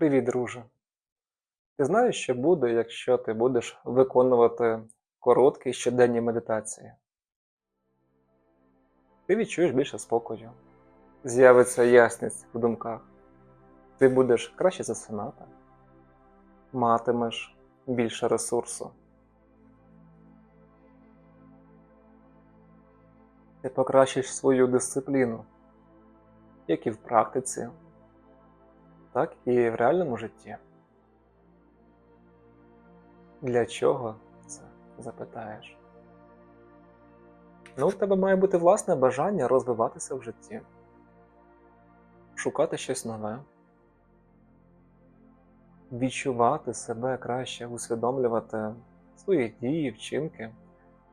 Привіт, друже. Ти знаєш, що буде, якщо ти будеш виконувати короткі щоденні медитації? Ти відчуєш більше спокою, з'явиться ясність в думках, ти будеш краще засинати, матимеш більше ресурсу. Ти покращиш свою дисципліну, як і в практиці, так і в реальному житті. Для чого це запитаєш? Ну, в тебе має бути власне бажання розвиватися в житті, шукати щось нове, відчувати себе краще, усвідомлювати свої дії, вчинки,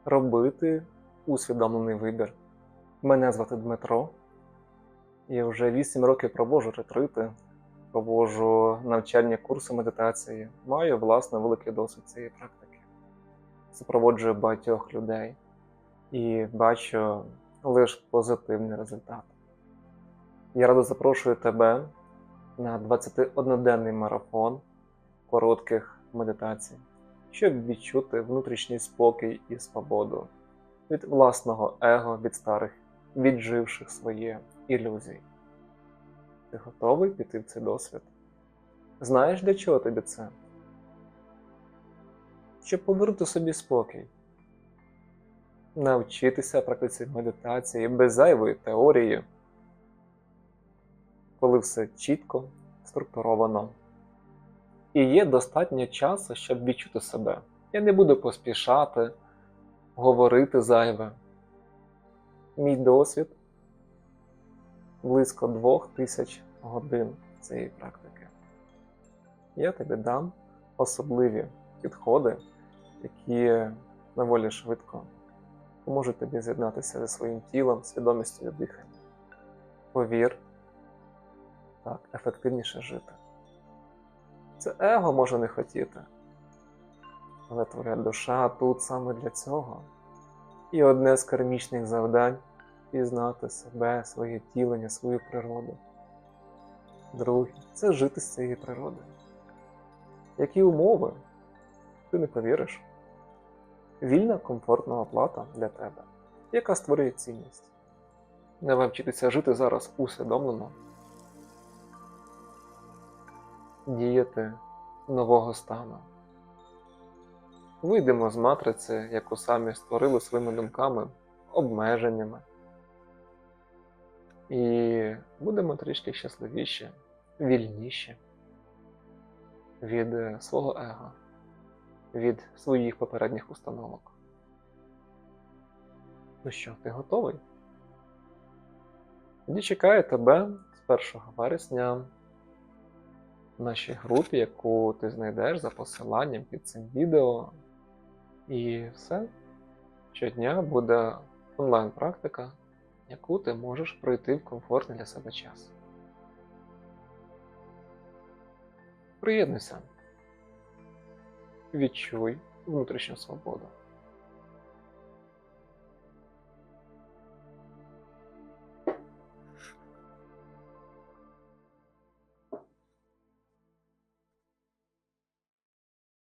робити усвідомлений вибір. Мене звати Дмитро. Я вже 8 років проводжу ретрити, проводжу навчальні курси медитації, маю власне великий досвід цієї практики. Супроводжую багатьох людей і бачу лише позитивний результат. Я радо запрошую тебе на 21-денний марафон коротких медитацій, щоб відчути внутрішній спокій і свободу від власного его, від старих, відживших своє ілюзій. Ти готовий піти в цей досвід? Знаєш, для чого тобі це? Щоб повернути собі спокій, навчитися практиці медитації без зайвої теорії, коли все чітко, структуровано. І є достатньо часу, щоб відчути себе. Я не буду поспішати, говорити зайве. Мій досвід близько двох тисяч годин цієї практики. Я тобі дам особливі підходи, які доволі швидко поможуть тобі з'єднатися зі своїм тілом, свідомістю і диханням. Повір, так, ефективніше жити. Це его може не хотіти, але твоя душа тут саме для цього. І одне з кармічних завдань пізнати себе, своє тілення, свою природу. Друге це жити з цієї природи. Які умови? Ти не повіриш? Вільна, комфортна оплата для тебе, яка створює цінність. Давай вчитися жити зараз усвідомлено, діяти нового стану. Вийдемо з матриці, яку самі створили своїми думками, обмеженнями. І будемо трішки щасливіші, вільніші від е, свого его, від своїх попередніх установок. Ну що, ти готовий? Тоді чекаю тебе з 1 вересня в нашій групі, яку ти знайдеш за посиланням під цим відео. І все. Щодня буде онлайн-практика, яку ти можеш пройти в комфортний для себе час. Приєднуйся. Відчуй внутрішню свободу.